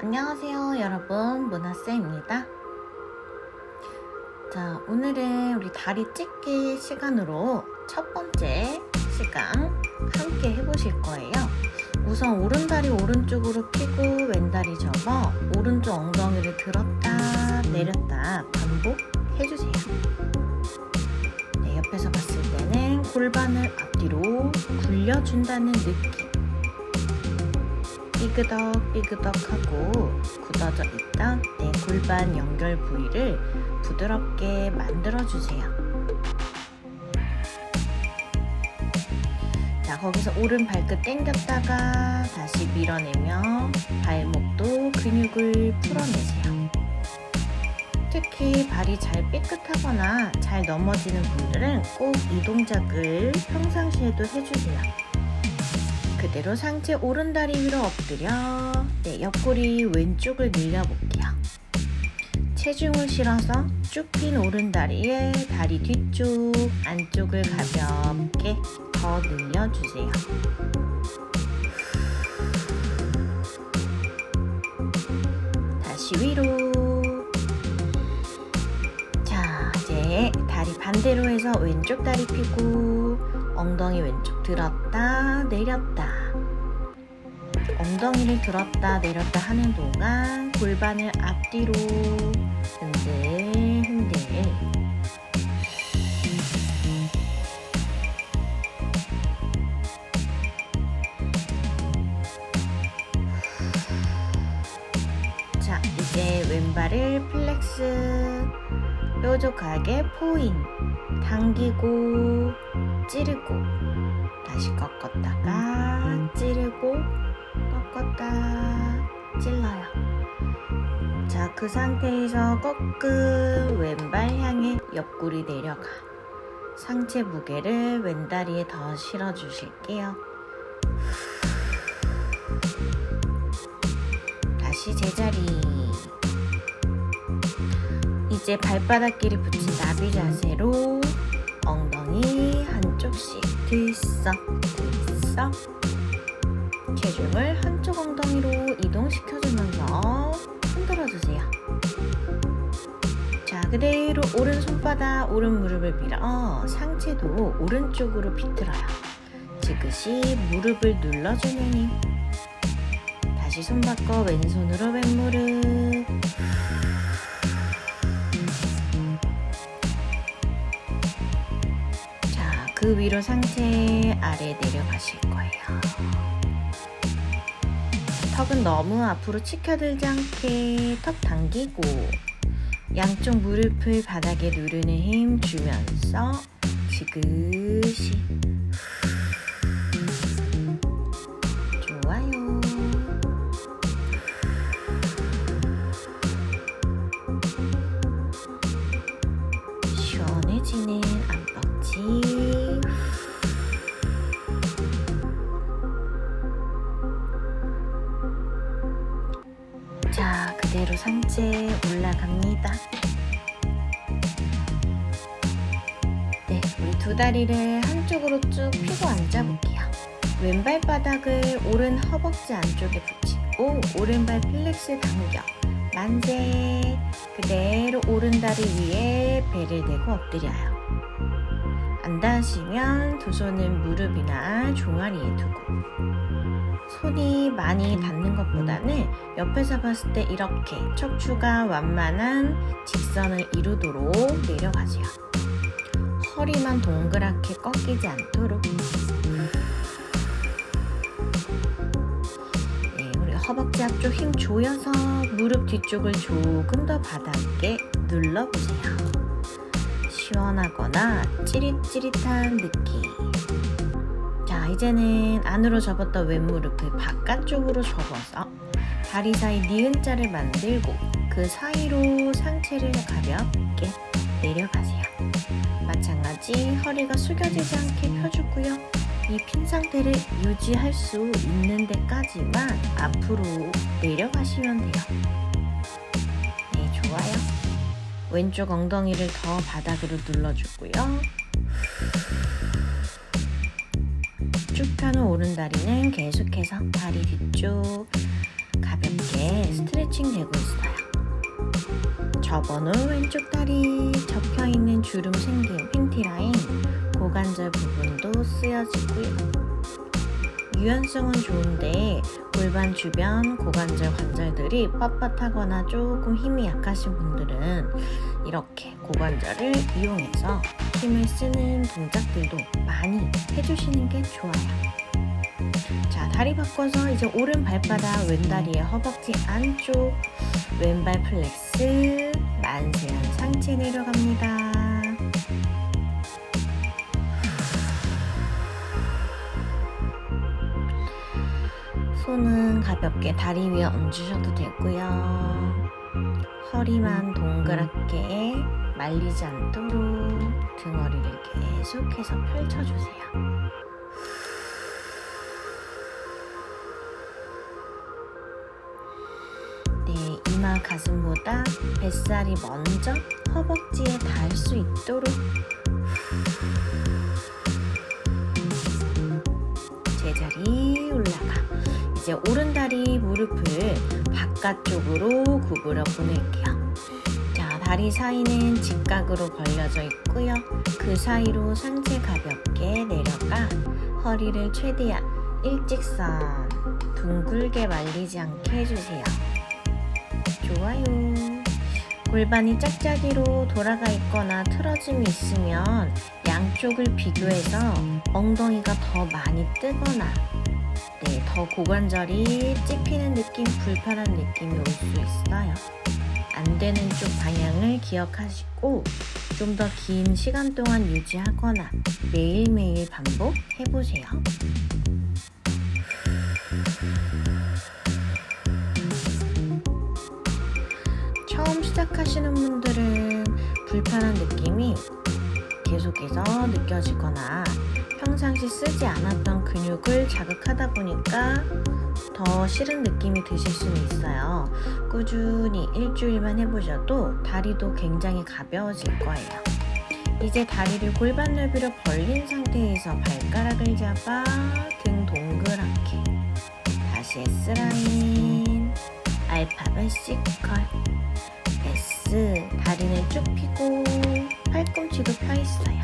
안녕하세요 여러분. 모나쌤입니다. 자 오늘은 우리 다리 찢기 시간으로 첫 번째 시간 함께 해보실 거예요. 우선 오른다리 오른쪽으로 펴고 왼다리 접어 오른쪽 엉덩이를 들었다 내렸다 반복해주세요. 네, 옆에서 봤을 때는 골반을 앞뒤로 굴려준다는 느낌 삐그덕 삐그덕하고 굳어져 있던 내 골반 연결 부위를 부드럽게 만들어주세요. 자, 거기서 오른 발끝 당겼다가 다시 밀어내며 발목도 근육을 풀어내세요. 특히 발이 잘 삐끗하거나 잘 넘어지는 분들은 꼭 이 동작을 평상시에도 해주세요. 그대로 상체 오른다리 위로 엎드려 네, 옆구리 왼쪽을 늘려볼게요. 체중을 실어서 쭉 핀 오른다리에 다리 뒤쪽 안쪽을 가볍게 더 늘려주세요. 다시 위로 자 이제 다리 반대로 해서 왼쪽 다리 펴고 엉덩이 왼쪽 들었다 내렸다 엉덩이를 들었다 내렸다 하는 동안 골반을 앞뒤로 흔들 흔들. 자 이제 왼발을 플렉스. 뾰족하게 포인. 당기고 찌르고. 다시 꺾었다가 찌르고 꺾었다. 찔러요. 자 그 상태에서 꺾은 왼발 향해 옆구리 내려가. 상체 무게를 왼다리에 더 실어 주실게요. 다시 제자리. 이제 발바닥끼리 붙인 나비 자세로 엉덩이 한쪽씩 들썩 들썩 체중을 한쪽 엉덩이로 이동시켜주면서 흔들어주세요. 자, 그대로 오른 손바닥, 오른 무릎을 밀어 상체도 오른쪽으로 비틀어요. 지그시 무릎을 눌러주는 힘. 다시 손 바꿔 왼손으로 왼무릎. 자, 그 위로 상체 아래 내려가실 거예요. 턱은 너무 앞으로 치켜들지 않게 턱 당기고 양쪽 무릎을 바닥에 누르는 힘 주면서 지그시 좋아요. 시원해지는 안벅지 두 다리를 한쪽으로 쭉 펴고 앉아볼게요. 왼발 바닥을 오른 허벅지 안쪽에 붙이고 오른발 플렉스 당겨 만세 그대로 오른 다리 위에 배를 대고 엎드려요. 안 닿으시면 두 손은 무릎이나 종아리에 두고 손이 많이 닿는 것보다는 옆에서 봤을 때 이렇게 척추가 완만한 직선을 이루도록 내려가세요. 허리만 동그랗게 꺾이지 않도록. 네, 우리 허벅지 앞쪽 힘 조여서 무릎 뒤쪽을 조금 더 바닥에 눌러보세요. 시원하거나 찌릿찌릿한 느낌. 자, 이제는 안으로 접었던 왼무릎을 바깥쪽으로 접어서 다리 사이 니은자를 만들고 그 사이로 상체를 가볍게 내려가세요. 허리가 숙여지지 않게 펴주고요. 이 핀 상태를 유지할 수 있는 데까지만 앞으로 내려가시면 돼요. 네, 좋아요. 왼쪽 엉덩이를 더 바닥으로 눌러주고요. 쭉 펴는 오른다리는 계속해서 다리 뒤쪽 가볍게 스트레치 접어 놓은 왼쪽 다리 접혀있는 주름 생긴 팬티 라인 고관절 부분도 쓰여지고요. 유연성은 좋은데 골반 주변 고관절 관절들이 뻣뻣하거나 조금 힘이 약하신 분들은 이렇게 고관절을 이용해서 힘을 쓰는 동작들도 많이 해주시는 게 좋아요. 자, 다리 바꿔서 이제 오른 발바닥 왼다리의 허벅지 안쪽 왼발 플렉스 만세한 상체 내려갑니다. 손은 가볍게 다리 위에 얹으셔도 되고요. 허리만 동그랗게 말리지 않도록 등허리를 계속해서 펼쳐주세요. 가슴보다 뱃살이 먼저 허벅지에 닿을 수 있도록 제자리 올라가. 이제 오른 다리 무릎을 바깥쪽으로 구부려 보낼게요. 자, 다리 사이는 직각으로 벌려져 있고요. 그 사이로 상체 가볍게 내려가 허리를 최대한 일직선 둥글게 말리지 않게 해주세요. 좋아요. 골반이 짝짝이로 돌아가 있거나 틀어짐이 있으면 양쪽을 비교해서 엉덩이가 더 많이 뜨거나 네, 더 고관절이 찝히는 느낌, 불편한 느낌이 올 수 있어요. 안 되는 쪽 방향을 기억하시고 좀 더 긴 시간 동안 유지하거나 매일매일 반복해보세요. 처음 시작하시는 분들은 불편한 느낌이 계속해서 느껴지거나 평상시 쓰지 않았던 근육을 자극하다 보니까 더 싫은 느낌이 드실 수는 있어요. 꾸준히 일주일만 해보셔도 다리도 굉장히 가벼워질 거예요. 이제 다리를 골반 넓이로 벌린 상태에서 발가락을 잡아 등 동그랗게 다시 S라인 알파벳 C컬 S 다리는 쭉 펴고 팔꿈치도 펴 있어요.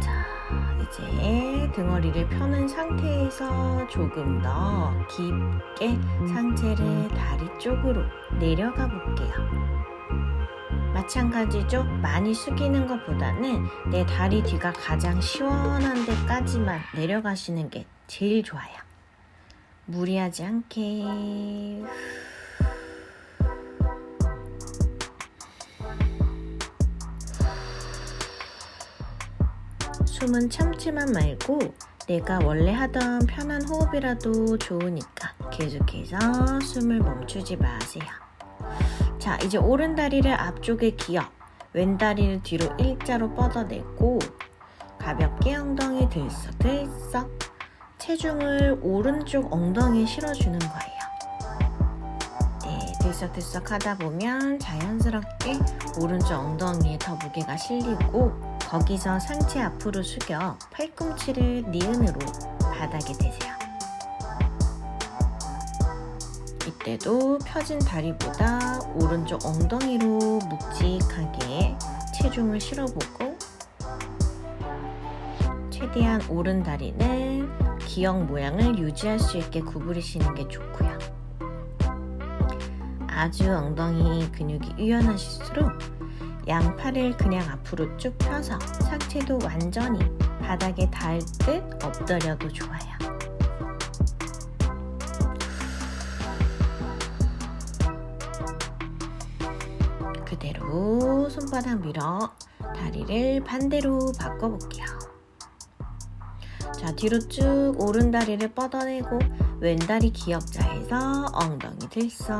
자, 이제 등허리를 펴는 상태에서 조금 더 깊게 상체를 다리 쪽으로 내려가 볼게요. 마찬가지죠. 많이 숙이는 것보다는 내 다리 뒤가 가장 시원한 데까지만 내려가시는 게 제일 좋아요. 무리하지 않게. 숨은 참지만 말고 내가 원래 하던 편한 호흡이라도 좋으니까 계속해서 숨을 멈추지 마세요. 자, 이제 오른 다리를 앞쪽에 기어, 왼 다리를 뒤로 일자로 뻗어내고 가볍게 엉덩이 들썩 들썩 체중을 오른쪽 엉덩이에 실어주는 거예요. 네, 들썩들썩 하다 보면 자연스럽게 오른쪽 엉덩이에 더 무게가 실리고 거기서 상체 앞으로 숙여 팔꿈치를 니은으로 바닥에 대세요. 이때도 펴진 다리보다 오른쪽 엉덩이로 묵직하게 체중을 실어보고 최대한 오른 다리는 기역 모양을 유지할 수 있게 구부리시는 게 좋고요. 아주 엉덩이 근육이 유연하실수록 양팔을 그냥 앞으로 쭉 펴서 상체도 완전히 바닥에 닿을 듯 엎드려도 좋아요. 그대로 손바닥 밀어 다리를 반대로 바꿔볼게요. 자, 뒤로 쭉 오른 다리를 뻗어내고 왼다리 기역자에서 엉덩이 들썩.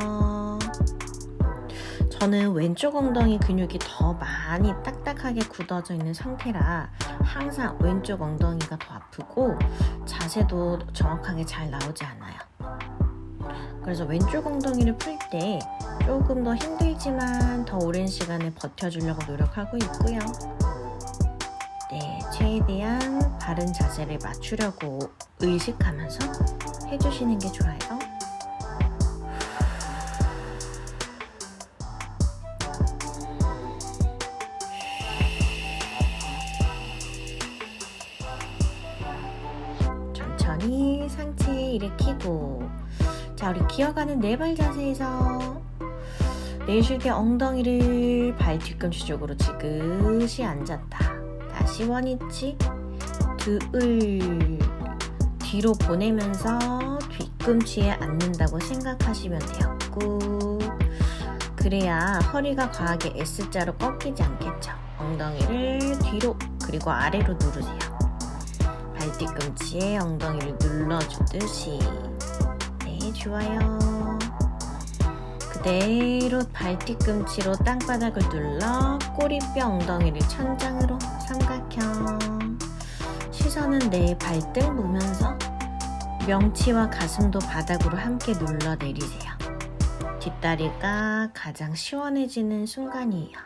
저는 왼쪽 엉덩이 근육이 더 많이 딱딱하게 굳어져 있는 상태라 항상 왼쪽 엉덩이가 더 아프고 자세도 정확하게 잘 나오지 않아요. 그래서 왼쪽 엉덩이를 풀 때 조금 더 힘들지만 더 오랜 시간을 버텨주려고 노력하고 있고요. 대한 바른 자세를 맞추려고 의식하면서 해주시는 게 좋아요. 천천히 상체 일으키고 자 우리 기어가는 네 발 자세에서 네 내쉴 때 엉덩이를 발 뒤꿈치 쪽으로 지그시 앉았다. 다시 원위치 등을 뒤로 보내면서 뒤꿈치에 앉는다고 생각하시면 꾹 그래야 허리가 과하게 S자로 꺾이지 않겠죠. 엉덩이를 뒤로 그리고 아래로 누르세요. 발 뒤꿈치에 엉덩이를 눌러주듯이. 네 좋아요 그대로 발 뒤 꿈치로 땅바닥을 눌러 꼬리뼈 엉덩이를 천장으로 삼각형. 시선은 내 발등 보면서 명치와 가슴도 바닥으로 함께 눌러 내리세요. 뒷다리가 가장 시원해지는 순간이에요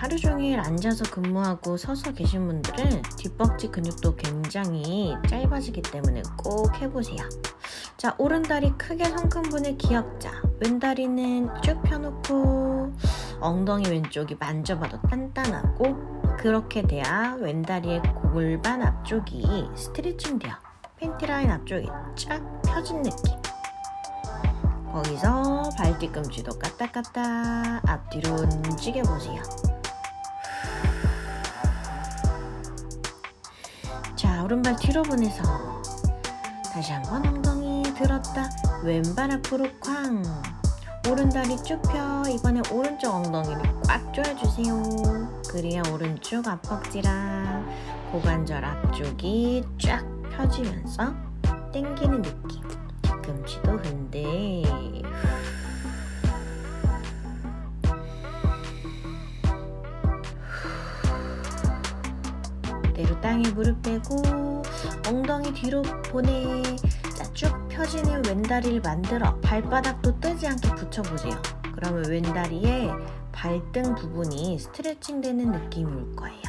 하루 종일 앉아서 근무하고 서서 계신 분들은 뒷벅지 근육도 굉장히 짧아지기 때문에 꼭 해보세요. 자, 오른다리 크게 성큼분의 기억자. 왼다리는 쭉 펴놓고 엉덩이 왼쪽이 만져봐도 단단하고 그렇게 돼야 왼다리의 골반 앞쪽이 스트레칭 돼요. 팬티 라인 앞쪽이 쫙 펴진 느낌. 거기서 발 뒤꿈치도 까딱까딱 앞뒤로 움직여 보세요. 자, 오른발 뒤로 보내서 다시 한번 엉덩이 들었다. 왼발 앞으로 쾅. 오른다리 쭉 펴. 이번에 오른쪽 엉덩이를 꽉 조여주세요. 그래야 오른쪽 앞벅지랑 고관절 앞쪽이 쫙 펴지면서 당기는 느낌. 뒤꿈치도 흔들. 땅에 무릎 빼고 엉덩이 뒤로 보내. 자, 쭉 펴지는 왼다리를 만들어 발바닥도 뜨지 않게 붙여보세요. 그러면 왼다리에 발등 부분이 스트레칭 되는 느낌이 올 거예요.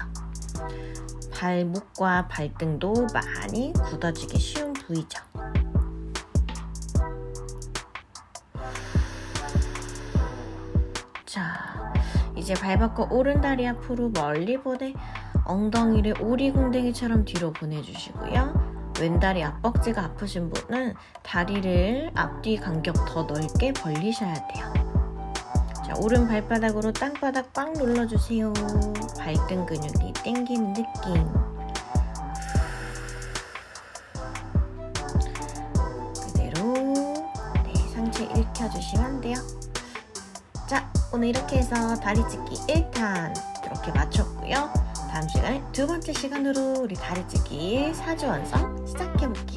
발목과 발등도 많이 굳어지기 쉬운 부위죠. 자 이제 발 바꿔 오른 다리 앞으로 멀리 보내 엉덩이를 오리궁뎅이처럼 뒤로 보내주시고요. 왼다리 앞벅지가 아프신 분은 다리를 앞뒤 간격 더 넓게 벌리셔야 돼요. 자, 오른 발바닥으로 땅바닥 꽉 눌러주세요. 발등 근육이 당기는 느낌. 그대로 네, 상체 일으켜주시면 돼요. 자, 오늘 이렇게 해서 다리 찢기 1탄 이렇게 마쳤고요. 다음 시간에 두 번째 시간으로 우리 다리 찢기 4주 완성 시작해 볼게요.